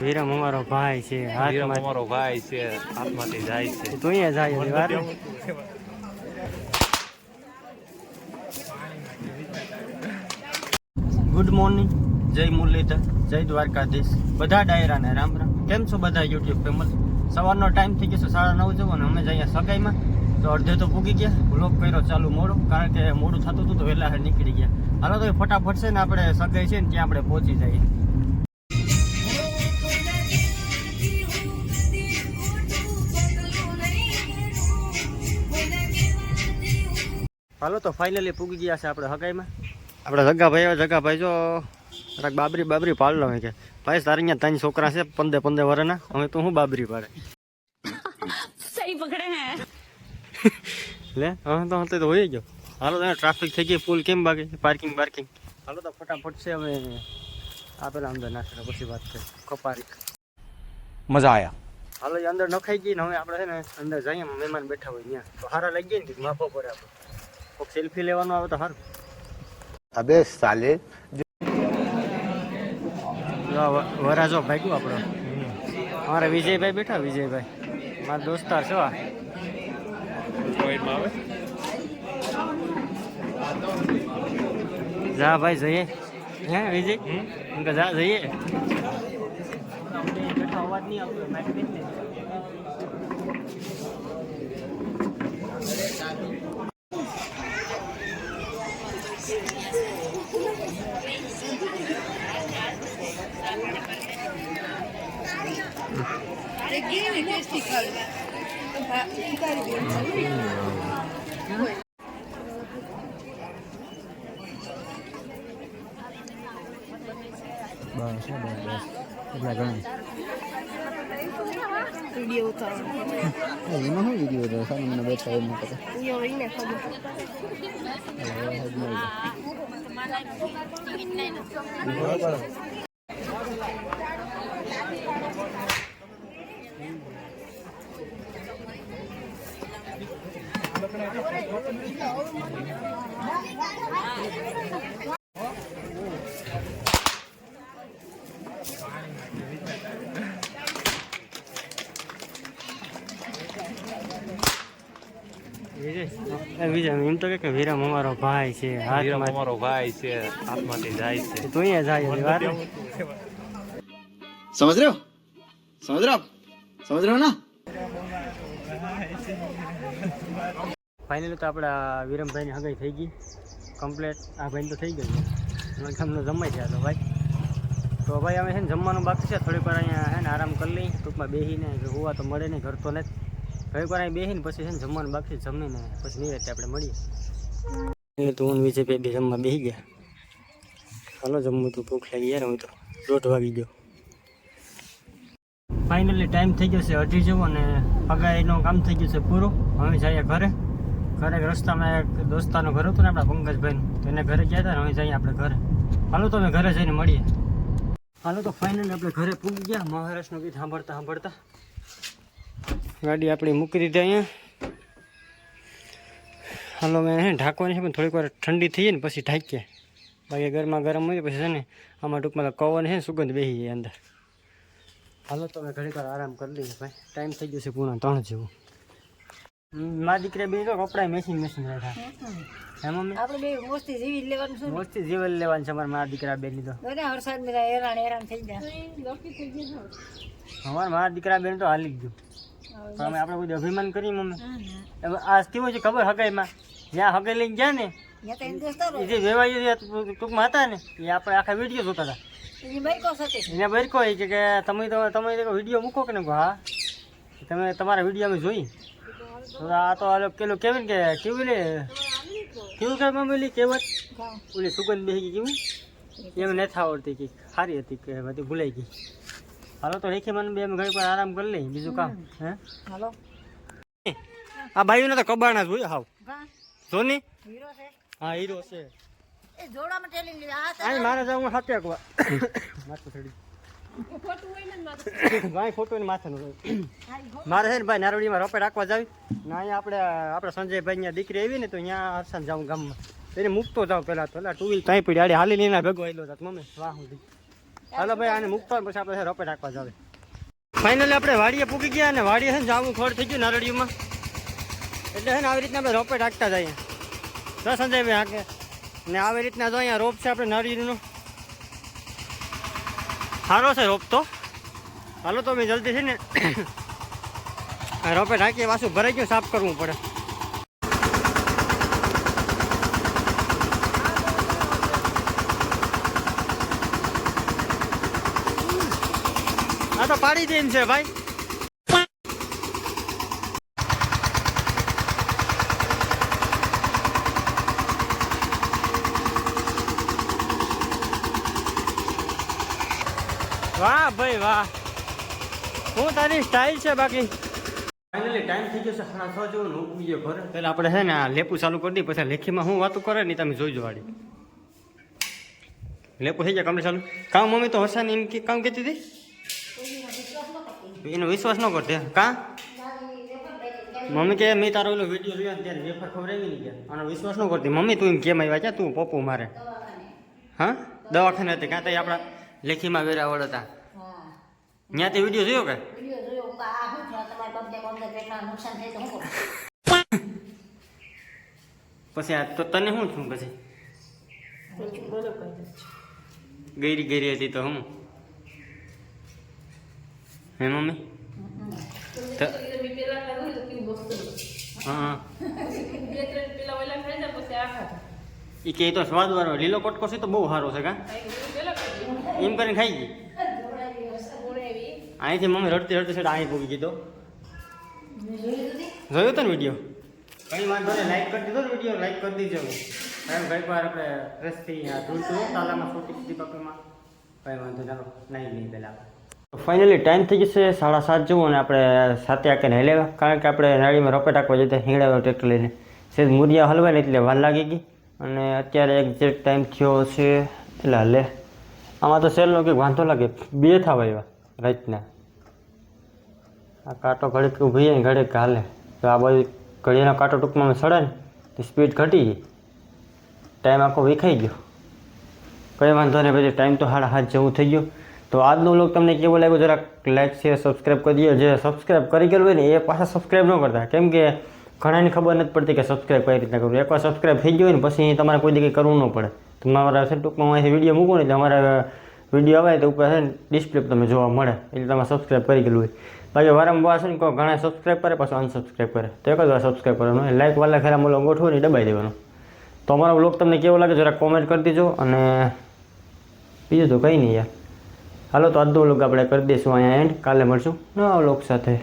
વિરમ અમારો ભાઈ છે વિરમ અમારો ભાઈ છે હાથમાંથી જાય છે. તું અહીંયા જાય વાર? ગુડ મોર્નિંગ જય મુરલીધર જય દ્વારકાધીશ. બધા ડાયરાને રામ રામ. કેમ છો બધા યુટ્યુબ ફેમસ સવારનો ટાઈમ થઈ ગયો છે સાડા નવ જેવો ને અમે જ અહીંયા સગાઈમાં. તો અડધે તો પૂગી ગયા. બ્લોક કર્યો ચાલુ મોડો કારણ કે મોડું થતું હતું તો વહેલા નીકળી ગયા. હાલો તો એ ફટાફટ છે ને આપણે સગાઈ છે ને ત્યાં આપણે પહોંચી જઈએ. हलो तो फाइनली पुग गया से हगाई में अपने जगह भाई जगह भाई जो बाबरी बाबरी पाल लो के भाई तारी यहाँ तीन छोकर से पंदे पंदे वर ना हमें तो हूँ बाबरी पाड़े ले हाँ तो हाँ तो हो गया हलो तो ट्राफिक थी गई पुल केम बागे पार्किंग पार्किंग हलो तो फटाफट से हमें आप पी बात कर कपारी मज़ा आया हलो ये अंदर नखाई गई ना हमें अपने अंदर जाइए मेहमान बैठा हुआ तो हारा लग गए माफो पड़े आप સેલ્ફી લેવાનું આવે તો સારું અબે સાલે. વરાજો ભાગ્યું આપણો? અમારે વિજયભાઈ બેઠા વિજયભાઈ. મારા દોસ્તાર છો આ જા ભાઈ જઈએ. હે વિજય? કે જા જઈએ. અવાજ નહીં આવતો કેવી ટેસ્ટી ખાવી? બસ બસ એટલા ઘણા. વીડિયો ઉતારવાનો એમાં શું વીડિયો ઉતારો સામે મને બેઠા એમ કરે ખબર. એમ તો કે વિરમ અમારો ભાઈ છે વિરમ અમારો ભાઈ છે હાથમાંથી જાય છે. તો અહીંયા જાય છે વાત. સમજ રહ્યો? સમજ રહ્યો? સમજ રહ્યો ના? ફાઇનલી તો આપણા વિરમભાઈની હગાઈ થઈ ગઈ. કમ્પ્લેટ આ ભાઈ તો થઈ ગયું અમારા ગામનો જમાઈ આ તો ભાઈ. તો ભાઈ અમે છે ને જમવાનું બાકી છે. થોડીક વાર અહીંયા છે ને આરામ કરી લઈ. ટૂંકમાં બેસીને હોવા તો મળે નહીં, ઘર તો નથી. થોડીક વાર અહીં બેસીને પછી છે ને જમવાનું બાકી જમીને પછી નહીં આપણે મળીએ. તો હું વિજય બે જમવા બેસી ગયા. હાલો, જમવું તો ભૂખ લાગી યાર, હું તો દોઢ વાગી ગયો. ફાઇનલી ટાઈમ થઈ ગયો છે. અઢી જેવો ને પગાઈનું કામ થઈ ગયું છે પૂરું. હવે જઈએ ઘરે. ઘરે રસ્તામાં એક દોસ્તાનું ઘર હતું ને આપણા પંકજભાઈનું, તો એને ઘરે ગયા હતા ને હવે જઈએ આપણે ઘરે. હાલો તો અમે ઘરે જઈને મળીએ. હાલો તો ફાઇનલી આપણે ઘરે પૂગી ગયા. મહારાષ્ટ્રનું ગીત સાંભળતા સાંભળતા. ગાડી આપણી મૂકી દીધી અહીંયા. હાલો મેં ઢાંકવાની છે, પણ થોડીક વાર ઠંડી થઈ જાય ને પછી ઢાંકીએ. બાકી ગરમા ગરમ હોય પછી છે ને આમાં ટૂંકમાં કવર છે સુગંધ બેસી જાય અંદર. હાલો તો અમે ઘડીક આરામ કરી લઈએ ભાઈ. ટાઈમ થઈ ગયો છે પૂણા ત્રણ જેવું. મારા દીકરા બે તો કપડા મેચિંગ મેચિંગ રાખ્યા. હે મમ્મી? આપણે બે મોસ્તી જીવી લેવાનું છે મોસ્તી જીવન લેવાનું છે મારા દીકરા બેન તો. બધા વરસાદ મેરા હેરાન હેરાન થઈ ગયા. અમારા મારા દીકરા બેન તો હાલી ગયું. પણ અમે આપણે કોઈ અભિમાન કરીએ મમ્મી? હવે આ કેવું છે ખબર હગાઈમાં? જ્યાં હગાઈ લઈને ગયા ને જે વેવાઈ ટૂંકમાં હતા ને એ આપણે આખા વીડિયો જોતા હતા. એની બરકો કે તમે તો તમે વીડિયો મૂકો કે ને હા? તમે તમારા વીડિયો અમે જોઈ. આ તો આ પેલું કેવું ને કે કેવું ને કેવું કે મમ્મી કેવત ઓલી સુગંધ બેસી ગઈ કેવું? એમ નથી આવડતી કે સારી હતી કે બધી ભૂલાઈ ગઈ. હાલો તો રેખી મને બે ઘડી પર આરામ કરી લઈ બીજું કામ હે? હાલો. આ બાયુને તો કબાણા જ હોય હાવ જોની? હીરો છે. હા હીરો છે. એ જોડામાં ટેલી લીધા. આ મારે જવું હાથે એકવાર માથું ચડી ભાઈ ફોટો ને માથે મારે છે ને ભાઈ નારોડીમાં રોપેટ રાખવા જાવી. ને અહીંયા આપણે આપણે સંજયભાઈ અહીંયા દીકરી આવી ને તો અહીંયા હરસાન જાઉં ગામમાં. એને મૂકતો જાઉં પહેલાં તો. એટલે ટુ વ્હીલ કાંઈ પડી આડે હાલી લઈને ભેગો આવેલો જાત મમ્મી વાહ સુધી હાલો ભાઈ આને મૂકતો પછી આપણે રોપેટ રાખવા જાવે. ફાઇનલી આપણે વાડીએ પૂકી ગયા અને વાડીએ છે ને જાવું ખોડ થઈ ગયું નારળીઓમાં એટલે છે ને આવી રીતના આપણે રોપે રાખતા જઈએ. સંજયભાઈ હાકે ને આવી રીતના જો અહીંયા રોપ છે આપણે નારિયેળીનો સારો છે રોપ તો. હાલો તો મેં જલ્દી છે ને રોપે નાખીએ પાછું ભરાઈ ગયું, સાફ કરવું પડે. આ તો પાડી દે છે ભાઈ. વાહ ભાઈ વાહ. હું તારી સ્ટાઇલ છે બાકી. ફાઇનલી ટાઈમ થઈ ગયો છે સાડા છ જેવું હું ગયો ઘરે. પહેલાં આપણે છે ને આ લેપું ચાલુ કરી દઈએ પછી લેખીમાં હું વાતું કરે ને તમે જોઈ વાળી લેપું થઈ જાય કમરે ચાલુ? કામ મમ્મી તો હસાને એમ કે કામ કહેતી હતી? એનો વિશ્વાસ ન કરતી કાં? મમ્મી કે મેં તારો ઓલો વીડિયો જોયો ને ત્યારે વેફર ખવડાવી નહીં ગયા. આનો વિશ્વાસ ન કરતી. મમ્મી તું એમ કેમ આવ્યા? છે તું પપ્પુ મારે. હા? દવાખાને હતી. કાં તો આપણા લેખીમાં વેરાવળ હતા હા. ત્યાંથી વીડિયો જોયો કે? વીડિયો જોયો. હું કહું, આ શું છે તમારે બબ્બે બબ્બે પેટમાં નુકસાન થાય તો શું કરું? પછી આ તો તને શું છું પછી? ગઈરી ગઈરી હતી તો હું? હે મમ્મી? તો- હા. એ કે તો સ્વાદ વાળો લીલો કટકો છે તો બહુ સારો છે કા? એમ કરીને ખાઈ ગઈ. અહીંથી મમ્મી રડતી રડતી છે અહીં ભૂગી ગઈ તો. જોયો તો ને વીડિયો કઈ વાંધો નહીં લાઈક કરી દીધો વીડિયો લાઈક કરી દીજો. એમ ગઈ વાર આપણે રસ્તી આ ધૂળતું તાલામાં છોટી દીપકમાં કઈ વાંધો ચાલો નહીં નહીં પહેલાં ફાઇનલી ટાઈમ થઈ જશે સાડા સાત જવું અને આપણે સાતે આકે નહીં લેવા. કારણ કે આપણે નાળીમાં રોપે ટાંકવા જતા હિંગડાવ્યો ટ્રેક્ટર લઈને. સેજ મુરિયા હલવાય ને એટલે વાર લાગી ગઈ. અને અત્યારે એક્ઝેક્ટ ટાઈમ થયો છે એટલે લે આમાં તો સેલનો કંઈક વાંધો લાગે. બે થાવ આવ્યા રાતના. આ કાંટો ઘડીક ઊભી ને ઘડીક હાલે. તો આ બાજુ ઘડીનો કાંટો ટૂંકમાં સડે ને, તો સ્પીડ ઘટી ગઈ. ટાઈમ આખો વિખાઈ ગયો. કંઈ વાંધો નહીં, પછી ટાઈમ તો સાડા હાથ જેવું થઈ ગયો. તો આજનો લોક તમને કેવો લાગ્યો? જરાક લાઈક શેર સબસ્ક્રાઈબ કરી દો જે સબસ્ક્રાઈબ કરી ગયેલું હોય ને, એ પાછા સબસ્ક્રાઈબ ન કરતા. કેમ કે ઘણાની ખબર નથી પડતી કે સબસ્ક્રાઈબ કઈ રીતના કરવું. એકવાર સબસ્ક્રાઈબ થઈ ગયું હોય ને, પછી તમારે કોઈ જગ્યાએ કરવું ન પડે. તમારા છે ટૂંકમાં હું અહીંથી વીડિયો મૂકું ને એટલે અમારા વીડિયો આવે તો ઉપર છે ડિસ્પ્લે તમે જોવા મળે. એટલે તમે સબસ્ક્રાઈબ કરી ગયેલું હોય. બાકી વારંવાર છે ને કોઈ ઘણા સબસ્ક્રાઈબ કરે, પાછું અનસબસ્ક્રાઈબ કરે. તો એક જ વાર સબસ્ક્રાઈબ કરવાનું લાઇક વાલા ખરા મોલો ગોઠવો ને દબાઈ દેવાનું. તો અમારો બ્લોગ તમને કેવો લાગે જરા કોમેન્ટ કરી દેજો અને બીજું તો કંઈ નહીં યાર. હાલો તો આજનો બ્લોગ આપણે કરી દઈશું અહીંયા એન્ડ કાલે મળશું નવા બ્લોગ સાથે.